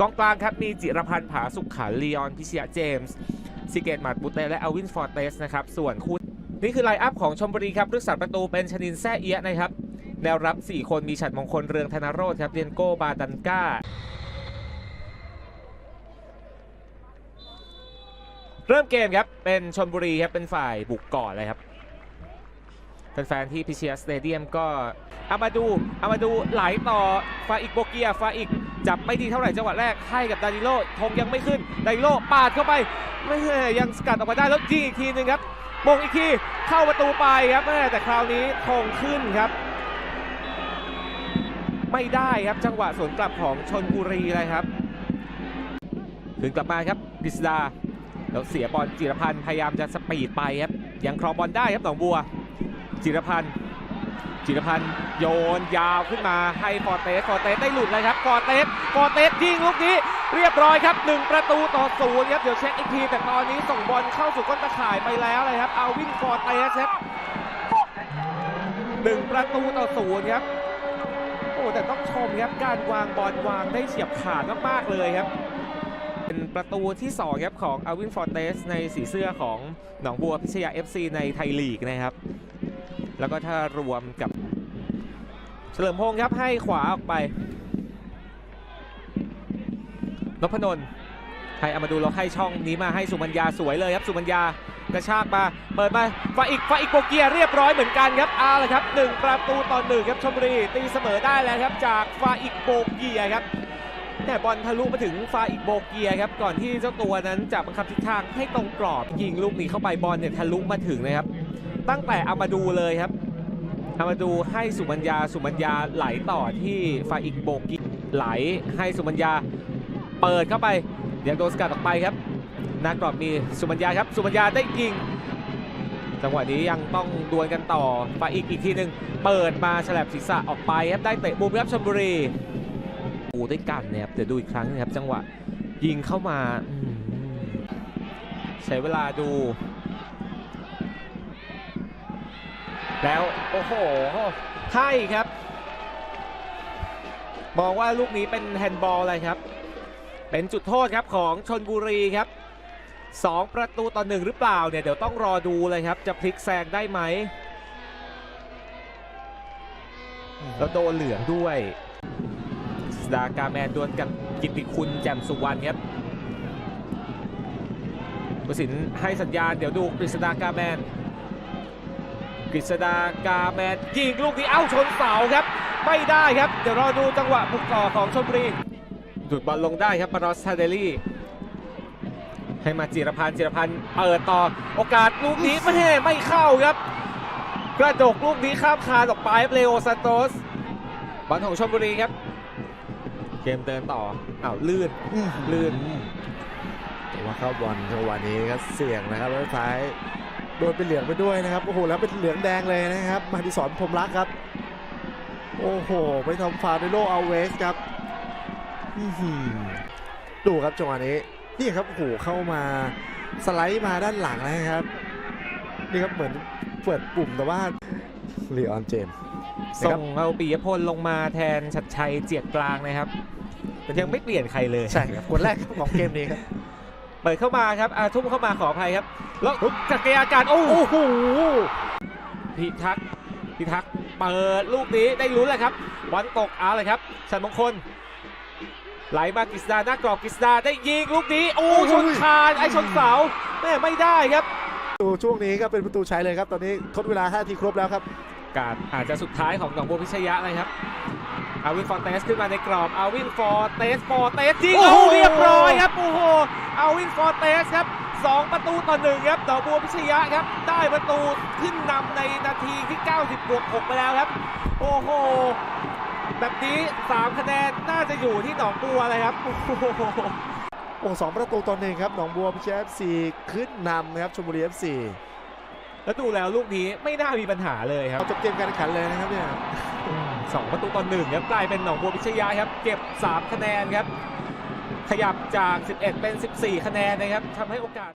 กองกลางครับมีจิรพันธ์ผาสุขขันลีออนพิชยเจมส์ซิเกตมาดบุเตและอวินฟอร์เตสนะครับส่วนคู่นี่คือไลน์อัพของชมบุรีครับรักษาประตูเป็นชนินแซ่เอียะนะครับแนวรับ 4 คนมีฉัดมงคลเรืองธนโรธครับเดียนโกบาดันก้าเริ่มเกมครับเป็นชนบุรีครับเป็นฝ่ายบุกก่อนเลยครับ แฟนๆที่พิเชียสเตเดียมก็อามาดูอามาดูไหลต่อฟาอิกโบเกียฟาอิกจับไม่ดีเท่าไหร่จังหวะแรกให้กับดานิโลธงยังไม่ขึ้นดานิโลปาดเข้าไปไม่ยังสกัดออกมาได้แล้วยิงอีกทีหนึ่งครับมงอีกทีเข้าประตูไปครับแม่แต่คราวนี้ธงขึ้นครับ ไม่ได้ครับจังหวะสวนกลับของชนบุรีเลยครับถึงกลับมาครับกฤษดาแล้วเสียบอลจิรพันธ์พยายามจะสปีดไปครับยังครองบอลได้ครับหนองบัว จิรพันธ์จิรพันธ์โยนยาวขึ้นมาให้ฟอร์เตสฟอร์เตสได้หลุดเลยครับฟอร์เตสฟอร์เตสยิงลูกนี้เรียบร้อยครับ 1 ประตูต่อศูนย์ครับเดี๋ยวเช็คอีกทีแต่ตอนนี้ส่งบอลเข้าสู่ก้นตะข่ายไปแล้วเลยครับเอาวินฟอร์เตสครับหนึ่งประตูต่อศูนย์ครับโอ้แต่ต้องชมครับการวางบอลวางได้เฉียบขาดมากๆเลยครับเป็นประตูที่2ครับของอาวินฟอร์เตสในสีเสื้อของหนองบัวพิชยา FC ในไทยลีกนะครับ แล้วก็ถ้ารวมกับเฉลิมพงศ์ครับให้ขวาออกไปนพนนท์ให้อามาดูเราให้ช่องนี้มาให้สุมัญญาสวยเลยครับสุมัญญากระชากมาเปิดมาฟาอีกฟาอีกโบเกียเรียบร้อยเหมือนกันครับเอาละครับหนึ่งประตูต่อหนึ่งครับชมบุรีตีเสมอได้แล้วครับจากฟาอีกโบเกียครับแต่บอลทะลุมาถึงฟาอีกโบเกียครับก่อนที่เจ้าตัวนั้นจะบังคับทิศทางให้ตรงกรอบยิงลูกนี้เข้าไปบอลเนี่ยทะลุมาถึงนะครับ ตั้งแต่อามาดูเลยครับอามาดูให้สุมัญญาสุมัญญาไหลต่อที่ฟาอิกโบกิไหลให้สุมัญญาเปิดเข้าไปเดี๋ยวโดนสกัดออกไปครับนากรอบมีสุมัญญาครับสุมัญญาได้ยิง จังหวะนี้ยังต้องดวลกันต่อฟาอิกอีกทีหนึ่งเปิดมาฉลับศีรษะออกไปครับได้เตะมุมครับชลบุรีโอ้ด้วยกันนี่ยครับเดี๋ยวดูอีกครั้งนะครับจังหวะยิงเข้ามาใช้เวลาดู แล้วโอ้โหให้ครับ มองว่าลูกนี้เป็นแฮนด์บอลเลยครับ เป็นจุดโทษครับของชนบุรีครับ2ประตูต่อหนึ่งหรือเปล่าเนี่ยเดี๋ยวต้องรอดูเลยครับ จะพลิกแซงได้ไหมแล้วโดนเหลืองด้วยสดากาแมนดวลกับกิติคุณแจ่มสุวรรณครับวสินให้สัญญาณเดี๋ยวดูกฤษดากาแมน กฤษดากาแมนยิงลูกนี้เอ้าชนเสาครับ ไม่ได้ครับ เดี๋ยวรอดูจังหวะบุกต่อของชลบุรีดูดบอลลงได้ครับปารอสทาเดลี่ให้มาจิรพันธ์จิรพันธ์เปิดต่อโอกาสลูกนี้ไม่ไม่เข้าครับ กระดกลูกนี้ข้ามคานออกไปเลโอซานโตสบอลของชลบุรีครับ เกมเดินต่ออ้าวลื่นลื่นแต่ว่าเข้าบอลจังหวะนี้ก็เสี่ยงนะครับแล้วท้าย โดนเป็นเหลืองไปด้วยนะครับโอ้โหแล้วเป็นเหลืองแดงเลยนะครับ มาดิสอนพรหมรักครับ โอ้โห ไปทำฟาวในโลเอาเวสครับอื้อหือดูครับจังหวะนี้นี่ครับโอ้โหเข้ามาสไลด์มาด้านหลังนะครับ นี่ครับเหมือนเปิดปุ่มแต่ว่าลีออนเจมส์ส่งเอาปียพลลงมาแทนชัดชัยเจียกกลางนะครับยังไม่เปลี่ยนใครเลยใช่ครับคนแรกของเกมนี้ครับเปิดเข้ามาครับอาทุ่มเข้ามาขออภัยครับ แล้วจักรยานการโอ้โอ้โหพิทักษ์พิทักษ์เปิดลูกนี้ได้ลุ้นแหละครับบอลตกเอาเลยครับชันมงคล ไหลมากฤษดาหน้ากรอบกฤษดาได้ยิงลูกนี้โอ้ชนคานไอชนเสาแม่ไม่ได้ครับดูช่วงนี้ก็เป็นประตูใช้เลยครับ ตอนนี้ทดเวลา5นาทีครบแล้วครับ การอาจจะสุดท้ายของหนองบัวพิชยะนะครับ อาวินฟอร์เตสขึ้นมาในกรอบอาวินฟอร์เตสฟอร์เตสยิงโอ้โอ้โหเรียบร้อยครับโอ้โหอาวินฟอร์เตสครับสองประตูต่อหนึ่งครับหนองบัวพิชยะครับ ได้ประตูขึ้นนำในนาทีที่ 90บวก6ไปแล้วครับ โอ้โห แบบนี้3คะแนนน่าจะอยู่ที่หนองบัวเลยครับ โอ้โหโอ้สองประตูต่อหนึ่งครับหนองบัวพิชยเอฟซีขึ้นนำนะครับชลบุรีเอฟซี แล้วดูแล้วลูกนี้ไม่น่ามีปัญหาเลยครับเอาจบเกมการแข่งขันเลยนะครับเนี่ยสองประตูต่อหนึ่งครับกลายเป็นหนองบัวพิชยะครับ เก็บ 3 คะแนนครับ ขยับจาก 11 เป็น 14 คะแนนนะครับทำให้โอกาส